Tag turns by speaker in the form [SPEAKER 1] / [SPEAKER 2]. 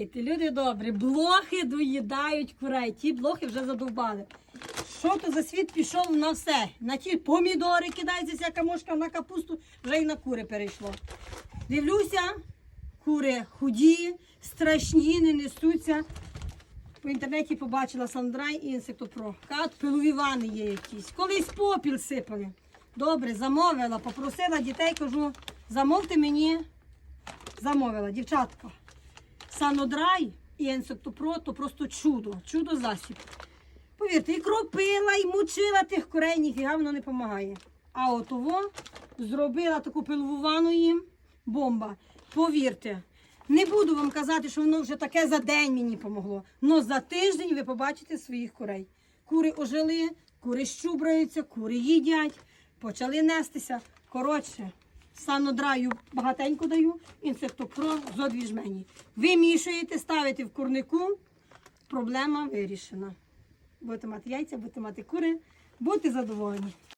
[SPEAKER 1] Люди добрі, блохи доїдають курей. Ті блохи вже задовбали. Що то за світ пішов на все? На ті помідори кидається всяка мошка на капусту, вже й на кури перейшло. Дивлюся, кури худі, страшні, не несуться. По інтернеті побачила Сандрай і інсектопро. Кат пилові вани є якісь. Колись попіл сипали. Добре, замовила, попросила дітей, кажу, замовте мені. Замовила, дівчатка. Санодрай і інсектопро то просто чудо, чудо засіб. Повірте, і кропила, і мучила тих курей, ніфіга воно не допомагає. А отово зробила таку пилову ванну їм, бомба. Повірте, не буду вам казати, що воно вже таке за день мені помогло. Но за тиждень ви побачите своїх курей. Кури ожили, кури щубраються, кури їдять, почали нестися. Коротше, санодраю багатенько даю, інсектопро зо дві жмені. Вимішуєте, ставите в курнику, проблема вирішена. Будете мати яйця, будете мати кури, будьте задоволені.